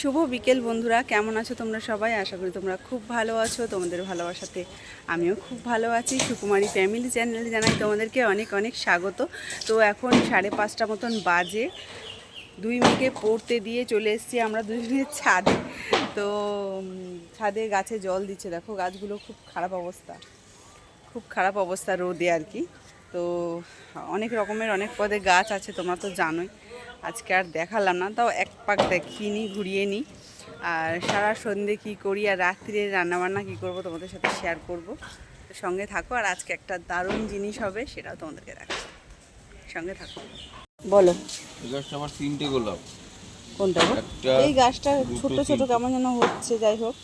শুভ বিকেল বন্ধুরা, কেমন আছো তোমরা সবাই? আশা করি তোমরা খুব ভালো আছো, তোমাদের ভালোবাসাতে আমিও খুব ভালো আছি। সুকুমারী ফ্যামিলি চ্যানেলে জানাই তোমাদেরকে অনেক অনেক স্বাগত। তো এখন সাড়ে পাঁচটা মতন বাজে, দুই মেয়েকে পড়তে দিয়ে চলে এসেছি আমরা দুজনের ছাদে। তো ছাদে গাছে জল দিচ্ছে, দেখো গাছগুলো খুব খারাপ অবস্থা। খুব খারাপ অবস্থা রোদে আর কি। তো, অনেক রকমের অনেক পদে গাছ আছে, তোমরা তো জানোই। আজকে আর দেখালাম না তাও এক পাক দেখিনি ঘুরিয়ে নিই আর সারা সন্ধে কী করি আর রাত্রিরে রান্নাবান্না কী করব তোমাদের সাথে শেয়ার করব। সঙ্গে থাকো আর আজকে একটা দারুণ জিনিস হবে সেটাও তোমাদেরকে দেখাবো। সঙ্গে থাকো। বলো। গাছটা আমার তিনটে গোলাপ। কোনটা এই গাছটা ছোট ছোট কেমন যেন হচ্ছে যাই হোক।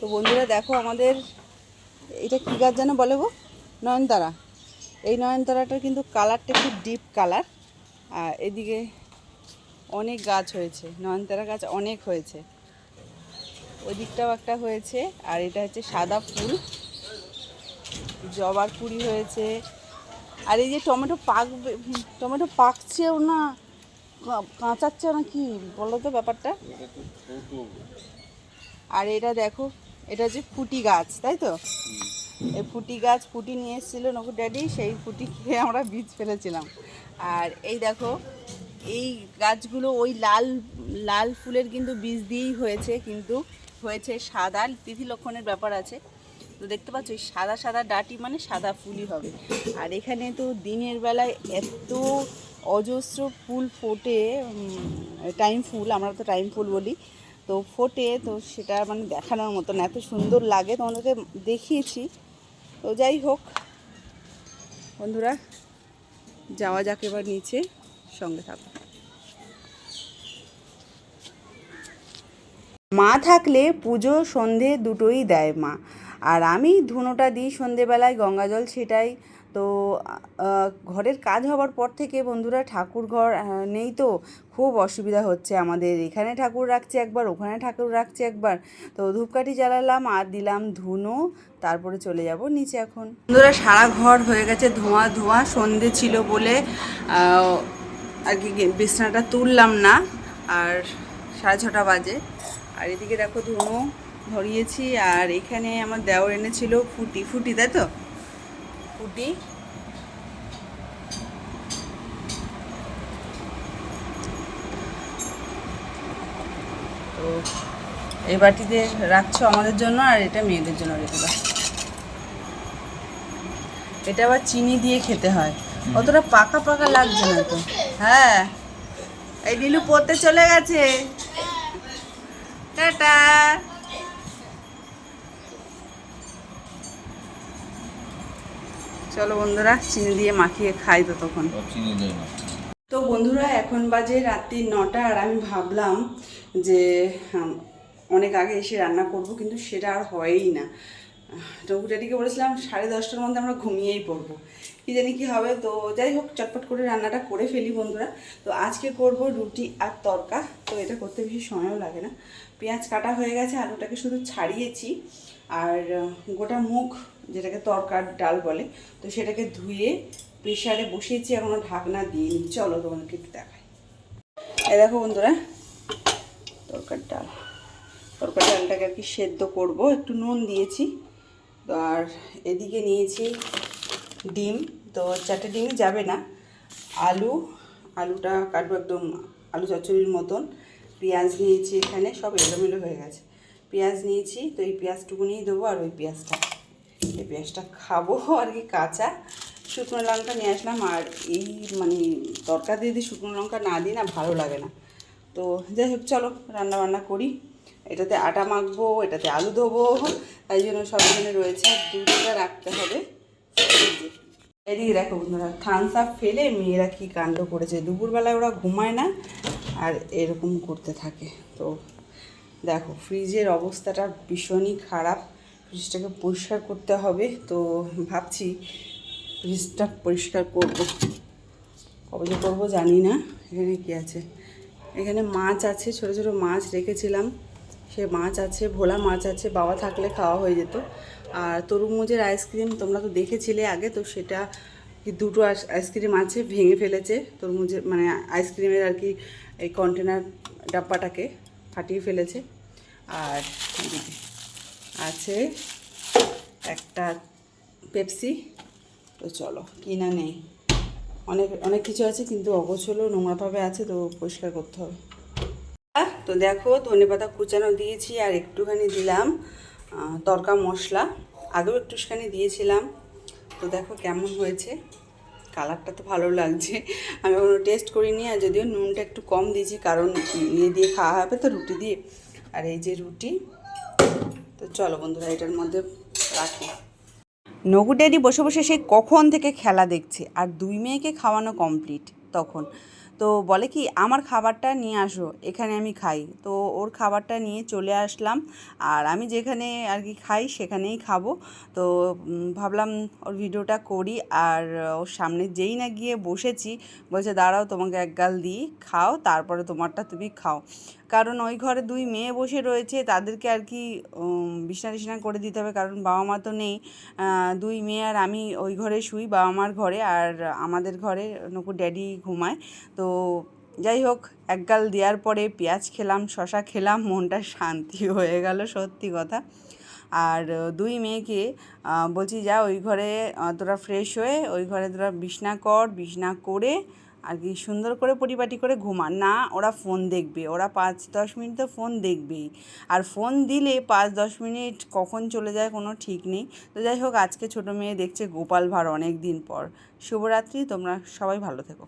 তো বন্ধুরা দেখো আমাদের এটা কী গাছ যেন বলে গো? নয়নতারা। এই নয়নতারাটার কিন্তু কালারটা একটু ডিপ কালার আর এদিকে অনেক গাছ হয়েছে, নয়নতারা গাছ অনেক হয়েছে। ওই দিকটাও একটা হয়েছে, আর এটা হচ্ছে সাদা ফুল। জবার কুড়ি হয়েছে। আর এই যে টমেটো পাক টমেটো পাকছেও না কাঁচাচ্ছে না কি? বলো তো ব্যাপারটা। আর এটা দেখো, এটা হচ্ছে ফুটি গাছ, তাই তো? এই ফুটি গাছ ফুটি নিয়ে এসেছিল নকুর ড্যাডি, সেই ফুটি খেয়ে আমরা বীজ ফেলেছিলাম। আর এই দেখো, এই গাছগুলো ওই লাল লাল ফুলের কিন্তু বীজ দিয়েই হয়েছে, কিন্তু হয়েছে সাদা, তিথি লক্ষণের ব্যাপার আছে। তো দেখতে পাচ্ছ ওই সাদা সাদা ডাটি মানে সাদা ফুলই হবে। আর এখানে তো দিনের বেলায় এত অজস্র ফুল ফোটে টাইম ফুল, আমরা তো টাইম ফুল বলি, তো ফোটে, তো সেটা মানে দেখানোর মতন, এত সুন্দর লাগে। তোমাদেরকে দেখিয়েছি তো যাই হোক, বন্ধুরা, যাওয়া যাক এবার নিচে, সঙ্গে থাকো। মা থাকলে পুজো সন্ধে দুটোই দেয় মা। আর আমি ধুনোটা দিই সন্ধেবেলায় গঙ্গা জল ছেটাই তো ঘরের কাজ হওয়ার পর থেকে বন্ধুরা ঠাকুর ঘর নেই তো। খুব অসুবিধা হচ্ছে আমাদের। এখানে ঠাকুর রাখছে একবার, ওখানে ঠাকুর রাখছে একবার। তো, ধূপকাঠি জ্বালালাম, আর দিলাম ধুনো, তারপরে চলে যাব নিচে এখন। বন্ধুরা, সারা ঘর হয়ে গেছে ধোঁয়া ধোঁয়া, সন্ধে ছিল বলে আর কি বিছনাটা তুললাম না, আর সাড়ে ছটা বাজে। আর এদিকে দেখো ধুনো ধরিয়েছি, আর এখানে আমার দেওর এনেছিল ফুটি ফুটি, তাই তো? ফুটি তো এই বাটিতে রাখছো আমাদের জন্য আর এটা মেয়েদের জন্য রেখে দাও। এটা আবার চিনি দিয়ে খেতে হয়। অতটা পাকা পাকা লাগছে না তো। হ্যাঁ। এই নীলু পড়তে চলে গেছে। টাটা। চলো বন্ধুরা চিনি দিয়ে মাখিয়ে খাই তো তখন। চিনি দেয় না তো বন্ধুরা এখন বাজে রাত্রি নটা আর আমি ভাবলাম যে অনেক আগে এসে রান্না করব কিন্তু সেটা আর হয়ই না। টুকু ড্যাডিকে বলেছিলাম সাড়ে দশটার মধ্যে আমরা ঘুমিয়েই পড়ব। কি জানি কি হবে তো যাই হোক চটপট করে রান্নাটা করে ফেলি বন্ধুরা। তো আজকে করব রুটি আর তরকা তো এটা করতে বেশি সময়ও লাগে না। পেঁয়াজ কাটা হয়ে গেছে আলুটাকে শুধু ছাড়িয়েছি। আর গোটা মুখ যেটাকে তরকার ডাল বলে, তো সেটাকে ধুয়ে প্রেশারে বসিয়েছি এখনও ঢাকনা দিইনি চলো তোমাদেরকে একটু দেখাই। এ দেখো বন্ধুরা, তরকার ডাল। তরকার ডালটাকে আর কি সেদ্ধ করব। একটু নুন দিয়েছি আর এদিকে নিয়েছি ডিম। তো চারটে ডিমই যাবে না। আলু, আলুটা কাটবো একদম আলু চচ্চড়ির মতন। পেঁয়াজ নিয়েছি এখানে, সব এলোমেলো হয়ে গেছে। পেঁয়াজ নিয়েছি, তো এই পেঁয়াজটুকু নিয়ে দেবো আর ওই পেঁয়াজটা। এই পেঁয়াজটা খাব আর কি কাঁচা। শুকনো লঙ্কা নিয়ে আসলাম আর এই মানে তরকারি যদি শুকনো লঙ্কা না দিই না, ভালো লাগে না। তো যাই হোক, চলো রান্না বান্না করি। এটাতে আটা মাখবো, এটাতে আলু দেবো তাই জন্য সব জন্য রয়েছে। দুধটা রাখতে হবে। এদিকে দেখো বন্ধুরা আপ ফেলে মেয়েরা কী কাণ্ড করেছে। দুপুরবেলায় ওরা ঘুমায় না আর এরকম করতে থাকে। তো দেখো ফ্রিজের অবস্থাটা ভীষণই খারাপ। ফ্রিজটাকে পরিষ্কার করতে হবে, তো ভাবছি ফ্রিজটা পরিষ্কার করব। কবে যে করব জানি না, এখানে কি আছে? এখানে মাছ আছে, ছোট ছোট মাছ রেখেছিলাম। সে মাছ আছে, ভোলা মাছ আছে, বাবা থাকলে খাওয়া হয়ে যেত। আর তরমুজের আইসক্রিম তোমরা তো দেখেছিলে আগে, তো সেটা কি দুটো আইস- আইসক্রিম আছে, ভেঙে ফেলেছে তরমুজের মানে আইসক্রিমের আর কি এই কন্টেনার ডাব্বাটাকে ফাটিয়ে ফেলেছে। আর আছে। একটা পেপসি। তো চলো, কিনা নেই। অনেক অনেক কিছু আছে কিন্তু অগোছলো নোংরাভাবে আছে, তো পরিষ্কার করতে হবে। তো দেখো, ধনে পাতা কুচানো দিয়েছি আর একটুখানি দিলাম তরকা মশলা। আগেও একটুখানি দিয়েছিলাম। তো দেখো কেমন হয়েছে। কালারটা তো ভালো লাগছে। আমি এখনও টেস্ট করিনি আর যদিও নুনটা একটু কম দিয়েছি, কারণ ইয়ে দিয়ে খাওয়া হবে তো রুটি দিয়ে। আর এই যে রুটি তো চলো বন্ধুরা, এটার মধ্যে রাখি। নগু ড্যাডি বসে বসে সে কখন থেকে খেলা দেখছে আর দুই মেয়েকে খাওয়ানো কমপ্লিট তখন। তো বলে কি, আমার খাবারটা নিয়ে আসো, এখানে আমি খাই। তো ওর খাবারটা নিয়ে চলে আসলাম আর আমি যেখানে আর কি খাই সেখানেই খাব। তো ভাবলাম ওর ভিডিওটা করি আর ওর সামনে যেই না গিয়ে বসেছি, বলছে, দাঁড়াও, তোমাকে এক গাল দিই, খাও, তারপরে তোমারটা তুমি খাও। কারণ ওই ঘরে দুই মেয়ে বসে রয়েছে, তাদেরকে আর কি বিছনা টিছনা করে দিতে হবে, কারণ বাবা মা তো নেই। দুই মেয়ে আর আমি ওই ঘরে শুই, বাবা মার ঘরে, আর আমাদের ঘরে নকু ড্যাডি ঘুমায়। তো যাই হোক একগাল দেওয়ার পরে পেঁয়াজ খেলাম শশা খেলাম, মনটা শান্তি হয়ে গেল, সত্যি কথা। আর দুই মেয়েকে বলছি, যা, ওই ঘরে তোরা ফ্রেশ হয়ে, ওই ঘরে তোরা বিছনা কর, বিছনা করে আর কি সুন্দর করে পরিপাটি করে ঘুমান। না, ওরা ফোন দেখবে। ওরা পাঁচ দশ মিনিট তো ফোন দেখবেই। আর ফোন দিলে পাঁচ দশ মিনিট কখন চলে যায় কোনো ঠিক নেই। তো যাই হোক, আজকে ছোটো মেয়ে দেখছে গোপাল ভাঁড় অনেক দিন পর। শুভরাত্রি, তোমরা সবাই ভালো থেকো।